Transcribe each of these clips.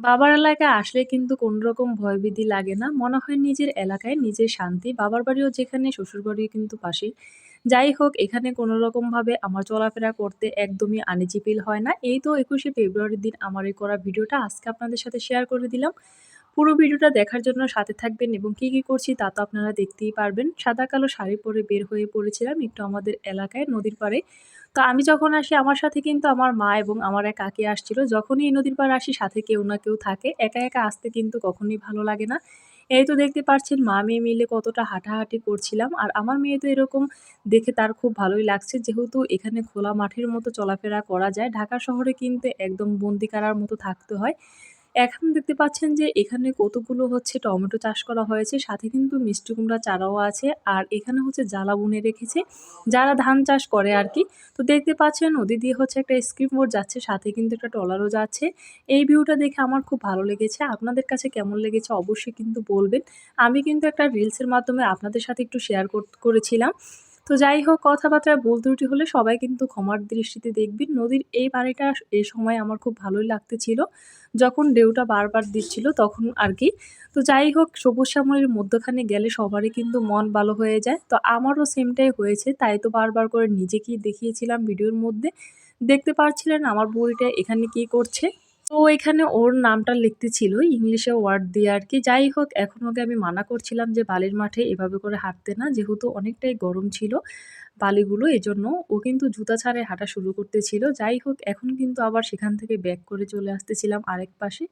বাবার এলাকায় আসলে কিন্তু কোনো রকম ভয়বিধি লাগে না। মনে হয় নিজের এলাকায় নিজের শান্তি। বাবার বাড়িও যেখানে শ্বশুর বাড়িও কিন্তু পাশে। যাই হোক, এখানে কোনো রকমভাবে আমার চলাফেরা করতে একদমই আনিজি ফিল হয় না। এই তো একুশে ফেব্রুয়ারির দিন আমার এই করা ভিডিওটা। আজকে আপনাদের সাথে শেয়ার করে দিলাম। পুরো ভিডিওটা দেখার জন্য সাথে থাকবেন এবং কি কি করছি তা তো আপনারা দেখতেই পারবেন। সাদা কালো শাড়ি পরে বের হয়ে পড়েছিলাম একটু আমাদের এলাকায় নদীর পাড়ে। তো আমি যখন আসি আমার সাথে কিন্তু আমার মা এবং আমার এক কাকি আসছিল। যখনই এই নদীর পাড়ে আসি সাথে কেউ না কেউ থাকে। একা একা আসতে কিন্তু কখনই ভালো লাগে না। এই তো দেখতে পাচ্ছেন মা মেয়ে মিলে কতটা হাঁটাহাঁটি করছিলাম। আর আমার মেয়ে তো এরকম দেখে তার খুব ভালোই লাগছে। যেহেতু এখানে খোলা মাঠের মতো চলাফেরা করা যায়, ঢাকা শহরে কিন্তু একদম বন্দিকারার মতো থাকতে হয়। এখন দেখতে পাচ্ছেন যে এখানে কতগুলো হচ্ছে টমেটো চাষ করা হয়েছে, সাথে কিন্তু মিষ্টি কুমড়া চারাও আছে, আর এখানে হচ্ছে জ্বালা বুনে রেখেছে, যারা ধান চাষ করে আর কি। তো দেখতে পাচ্ছেন নদী দিয়ে হচ্ছে একটা স্ক্রিপ বোর্ড যাচ্ছে, সাথে কিন্তু একটা টলারও যাচ্ছে। এই ভিউটা দেখে আমার খুব ভালো লেগেছে, আপনাদের কাছে কেমন লেগেছে অবশ্যই কিন্তু বলবেন। আমি কিন্তু একটা রিলসের মাধ্যমে আপনাদের সাথে একটু শেয়ার করেছিলাম। তো যাই হোক কথাবার্তা ভুল ত্রুটি হলে সবাই কিন্তু ক্ষমার দৃষ্টিতে দেখবেন। নদীর এই বাড়িটা এই সময় আমার খুব ভালোই লাগতেছিল। যখন ঢেউটা বারবার দিচ্ছিল তখন আর কি। তো যাই হোক সবুজ শ্যামলের মধ্যখানে গেলে সবারই কিন্তু মন ভালো হয়ে যায়। তো আমারও সেমটাই হয়েছে। তাই তো বারবার করে নিজেকেই দেখিয়েছিলাম ভিডিওর মধ্যে। দেখতে পারছিলেন আমার বইটা এখানে কি করছে। তো এখানে ওর নামটা লিখতে ছিল, ইংলিশে ওয়ার্ড দিয়ে আর কি। যাই হোক, এখন ওকে আমি মানা করছিলাম যে বালির মাঠে এভাবে করে হাঁটতে না, যেহেতু অনেকটাই গরম ছিল বালিগুলো, এজন্য ও কিন্তু জুতা ছাড়ে হাঁটা শুরু করতেছিল। যাই হোক, এখন কিন্তু আবার সেখান থেকে ব্যাক করে চলে আসতেছিলাম আরেক পাশে।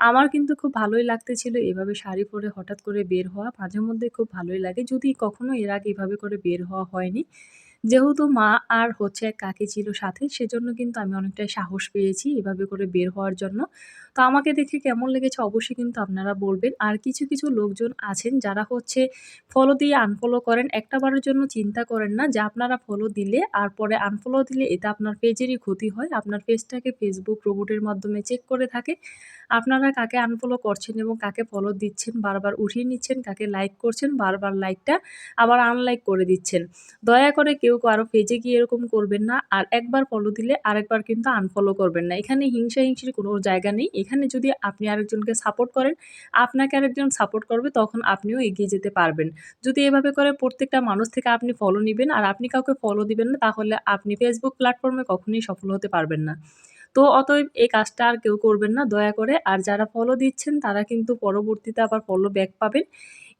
আমার কিন্তু খুব ভালোই লাগতেছিল এভাবে শাড়ি পরে হঠাৎ করে বের হওয়া। মাঝে মধ্যে খুব ভালোই লাগে, যদি কখনো এর আগে এভাবে করে বের হওয়া হয়নি। যেহেতু মা আর হচ্ছে কাকি ছিল সাথে, সেজন্য কিন্তু আমি অনেকটাই সাহস পেয়েছি এভাবে করে বের হওয়ার জন্য। তো আমাকে দেখে কেমন লেগেছে অবশ্যই কিন্তু আপনারা বলবেন। আর কিছু কিছু লোকজন আছেন যারা হচ্ছে ফলো দিয়ে আনফলো করেন। একটা বারের জন্য চিন্তা করেন না যে আপনারা ফলো দিলে আর পরে আনফলো দিলে এটা আপনার পেজেরই ক্ষতি হয়। আপনার পেজটাকে ফেসবুক রোবটের মাধ্যমে চেক করে থাকে। আপনারা কাকে আনফলো করছেন এবং কাকে ফলো দিচ্ছেন, বারবার উঠিয়ে নিচ্ছেন, কাকে লাইক করছেন, বারবার লাইকটা আবার আনলাইক করে দিচ্ছেন। দয়া করে কেউ কারও পেজে গিয়ে এরকম করবেন না। আর একবার ফলো দিলে আরেকবার কিন্তু আনফলো করবেন না। এখানে হিংসা হিংসির কোনো জায়গা নেই। এখানে যদি আপনি আরেকজনকে সাপোর্ট করেন, আপনাকে আরেকজন সাপোর্ট করবে, তখন আপনিও এগিয়ে যেতে পারবেন। যদি এভাবে করে প্রত্যেকটা মানুষ থেকে আপনি ফলো নেবেন আর আপনি কাউকে ফলো দিবেন না, তাহলে আপনি ফেসবুক প্ল্যাটফর্মে কখনোই সফল হতে পারবেন না। তো অতএব এই কাজটা আর কেউ করবেন না, দয়া করে। আর যারা ফলো দিচ্ছেন, তারা কিন্তু পরবর্তীতে আবার ফলো ব্যাক পাবেন।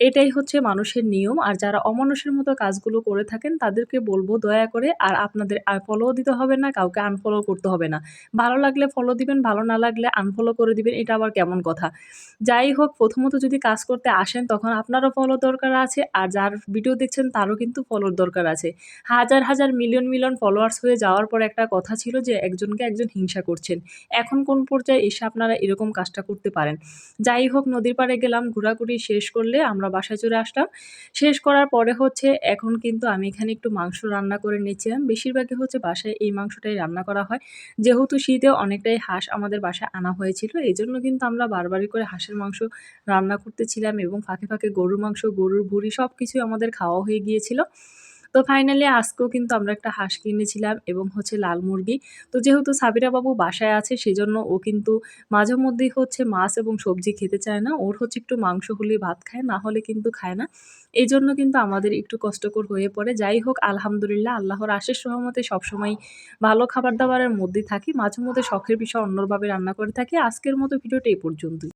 এটাই হচ্ছে মানুষের নিয়ম। আর যারা অমানুষের মতো কাজগুলো করে থাকেন, তাদেরকে বলব দয়া করে, আর আপনাদের ফলো দিতে হবে না, কাউকে আনফলো করতে হবে না। ভালো লাগলে ফলো দিবেন, ভালো না লাগলে আনফলো করে দিবেন, এটা আবার কেমন কথা? যাই হোক, প্রথমত যদি কাজ করতে আসেন, তখন আপনারও ফলো দরকার আছে, আর যার ভিডিও দেখছেন, তারও কিন্তু ফলোর দরকার আছে। হাজার হাজার মিলিয়ন মিলিয়ন ফলোয়ার্স হয়ে যাওয়ার পর একটা কথা ছিল যে, একজনকে একজন হিংসা করছেন। এখন কোন পর্যায়ে এসে আপনারা এরকম কাজটা করতে পারেন? যাই হোক, নদীর পাড়ে গেলাম, ঘোরাঘুরি শেষ করলে আমরা বাসায় চলে আসলাম। শেষ করার পরে হচ্ছে এখন কিন্তু আমি এখানে একটু মাংস রান্না করে নিয়েছিলাম। বেশিরভাগই হচ্ছে বাসায় এই মাংসটাই রান্না করা হয়। যেহেতু শীতে অনেকটাই হাঁস আমাদের বাসায় আনা হয়েছিল এই জন্য কিন্তু আমরা বারবারই করে হাঁসের মাংস রান্না করতেছিলাম এবং ফাঁকে ফাঁকে গরুর মাংস, গরুর ভুড়ি সব কিছুই আমাদের খাওয়া হয়ে গিয়েছিল। তো ফাইনালি আজকেও কিন্তু আমরা একটা হাঁস কিনেছিলাম এবং হচ্ছে লাল মুরগি। তো যেহেতু সাবিরা বাবু বাসায় আছে, সেজন্য ও কিন্তু মাঝে মধ্যেই হচ্ছে মাছ এবং সবজি খেতে চায় না। ওর হচ্ছে একটু মাংস হলেই ভাত খায়, না হলে কিন্তু খায় না। এই জন্য কিন্তু আমাদের একটু কষ্টকর হয়ে পড়ে। যাই হোক, আলহামদুলিল্লাহ, আল্লাহর আশেষ সহমতে সবসময় ভালো খাবার দাবারের মধ্যে থাকি। মাঝে মধ্যে শখের বিষয় অন্যভাবে রান্না করে থাকি। আজকের মতো ভিডিওটা এই পর্যন্তই।